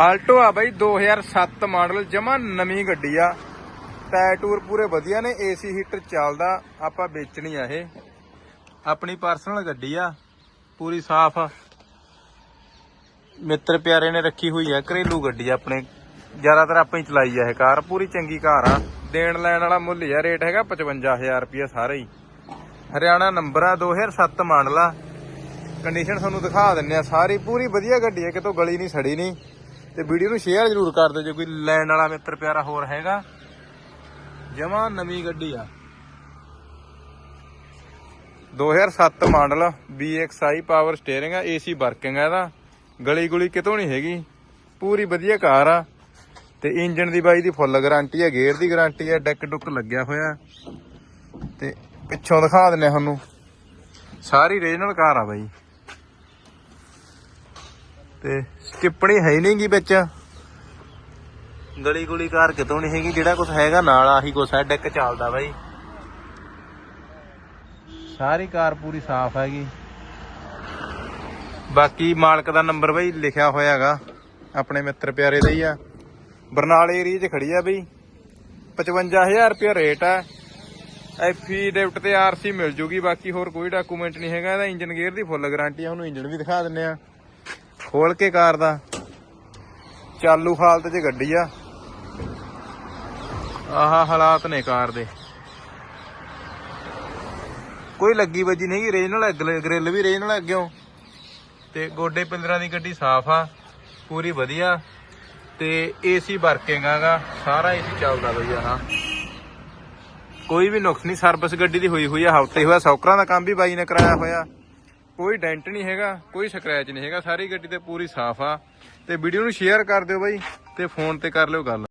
Alto ਆ ਬਾਈ 2007 model, ਜਮਾ ਨਵੀਂ ਗੱਡੀ ਆ। ਟਾਇਰ ਟੂਰ ਪੂਰੇ ਵਧੀਆ ਨੇ, ਏਸੀ ਹੀਟਰ ਚੱਲਦਾ, ਆਪਾਂ ਵੇਚਣੀ ਆ ਇਹ। ਆਪਣੀ ਪਰਸਨਲ ਗੱਡੀ ਆ, ਪੂਰੀ ਸਾਫ਼। ਆ ਮਿੱਤਰ ਪਿਆਰੇ ਨੇ ਰੱਖੀ ਹੋਈ ਆ, ਘਰੇਲੂ ਗੱਡੀ ਆ ਆਪਣੇ। ਜ਼ਿਆਦਾਤਰ ਆਪਾਂ ਹੀ ਚਲਾਈ ਆ ਇਹ ਕਾਰ, ਪੂਰੀ ਚੰਗੀ ਕਾਰ ਆ। ਦੇਣ ਲੈਣ ਵਾਲਾ ਮੁੱਲ ਹੀ ਆ, ਰੇਟ ਹੈਗਾ 55000 ਰੁਪਏ ਸਾਰੇ ਹੀ। ਹਰਿਆਣਾ ਨੰਬਰ ਆ 2007 ਮਾਡਲ ਆ। ਕੰਡੀਸ਼ਨ ਤੁਹਾਨੂੰ ਦਿਖਾ ਦਿੰਨੇ ਆ, ਸਾਰੀ ਪੂਰੀ ਵਧੀਆ ਗੱਡੀ ਆ, ਕਿਤੋਂ ਗਲੀ ਨਹੀਂ ਸੜੀ ਨਹੀਂ। ਤੇ ਵੀਡੀਓ ਨੂੰ ਸ਼ੇਅਰ ਜ਼ਰੂਰ ਕਰ ਦਿਓ ਜੇ ਕੋਈ ਲੈਣ ਵਾਲਾ ਮਿੱਤਰ ਪਿਆਰਾ ਹੋਰ ਹੈਗਾ। ਜਮਾ ਨਵੀਂ ਗੱਡੀ ਆ। 2007 ਮਾਡਲ BXI ਪਾਵਰ ਸਟੀਅਰਿੰਗ ਆ AC ਵਰਕਿੰਗ ਆ ਇਹਦਾ। ਗਲੀ ਗੁਲੀ ਕਿਤੋਂ ਨਹੀਂ ਹੈਗੀ। ਪੂਰੀ ਵਧੀਆ ਕਾਰ ਆ। ਤੇ ਇੰਜਨ ਦੀ ਬਾਈ ਦੀ ਫੁੱਲ ਗਾਰੰਟੀ ਹੈ ਗੇਅਰ ਦੀ ਗਾਰੰਟੀ ਹੈ ਡੈਕ ਡੁੱਕ ਲੱਗਿਆ ਹੋਇਆ। ਤੇ ਪਿੱਛੋਂ ਦਿਖਾ ਦਿੰਨੇ ਆ ਤੁਹਾਨੂੰ। ਸਾਰੀ ਰੀਜਨਲ ਕਾਰ ਆ ਬਾਈ। ਤੇ ਸਟਿੱਪਣੀ ਹੈ ਹੀ ਨਹੀਂਗੀ ਵਿੱਚ। ਗਲੀ ਗੁਲੀ ਕਾਰ ਕਿਤੋਂ ਨਹੀਂ ਹੈਗੀ, ਜਿਹੜਾ ਕੁਝ ਹੈਗਾ ਨਾਲ ਆਹੀ ਕੁਛ ਹੈ ਡੈਕ ਚੱਲਦਾ ਬਾਈ। ਸਾਰੀ ਕਾਰ ਪੂਰੀ ਸਾਫ਼ ਹੈਗੀ। ਬਾਕੀ ਮਾਲਕ ਦਾ ਨੰਬਰ ਬਾਈ ਲਿਖਿਆ ਹੋਇਆ ਹੈਗਾ, ਆਪਣੇ ਮਿੱਤਰ ਪਿਆਰੇ ਦਾ ਹੀ ਆ। ਬਰਨਾਲੇ ਏਰੀਆ 'ਚ ਖੜੀ ਆ ਬਈ। 55000 ਰੁਪਏ ਰੇਟ ਆ। ਐਫੀ ਡਿਫਟ ਤੇ ਆਰਸੀ ਮਿਲ ਜੂਗੀ, ਬਾਕੀ ਹੋਰ ਕੋਈ ਡਾਕੂਮੈਂਟ ਨਹੀਂ ਹੈਗਾ, ਇਹਦਾ ਇੰਜਨ ਗੇਅਰ ਦੀ ਫੁੱਲ ਗਾਰੰਟੀ ਆ, ਉਹਨੂੰ ਇੰਜਨ ਵੀ ਦਿਖਾ ਦਿੰਨੇ ਆ। ਖੋਲ ਕੇ ਕਾਰ ਦਾ। ਚਾਲੂ ਹਾਲਤ 'ਚ ਗੱਡੀ ਆ। ਆਹ ਹਾਲਾਤ ਨੇ ਕਾਰ ਦੇ। ਕੋਈ ਲੱਗੀ ਵੱਜੀ ਨਹੀਂ ਰੀਜਨਲ ਗ੍ਰਿਲ ਵੀ ਰੀਜਨਲ ਅੱਗਿਓਂ। ਤੇ ਗੋਡੇ ਪਿੰਦਰਾਂ ਦੀ ਗੱਡੀ ਸਾਫ਼ ਆ, ਪੂਰੀ ਵਧੀਆ। ਤੇ ਏਸੀ ਵਰਕਿੰਗ ਆਗਾ ਸਾਰਾ ਏਸੀ ਚੱਲਦਾ ਬਈ ਹਾਂ ਕੋਈ ਵੀ ਨੁਕਸ ਨਹੀਂ, ਸਰਵਿਸ ਗੱਡੀ ਦੀ ਹੋਈ ਹੋਈ ਆ, ਹਫ਼ਤੇ ਹੋਇਆ, ਸੌਕਰਾਂ ਦਾ ਕੰਮ ਵੀ ਬਾਈ ਨੇ ਕਰਾਇਆ ਹੋਇਆ। ਕੋਈ ਡੈਂਟ ਨਹੀਂ ਹੈਗਾ, ਕੋਈ ਸਕ੍ਰੈਚ ਨਹੀਂ ਹੈਗਾ, ਸਾਰੀ ਗੱਡੀ ਤੇ ਪੂਰੀ ਸਾਫ਼ ਆ। ਤੇ ਵੀਡੀਓ ਨੂੰ ਸ਼ੇਅਰ ਕਰ ਦਿਓ ਬਾਈ, ਤੇ ਫੋਨ ਤੇ ਕਰ ਲਿਓ ਗੱਲ।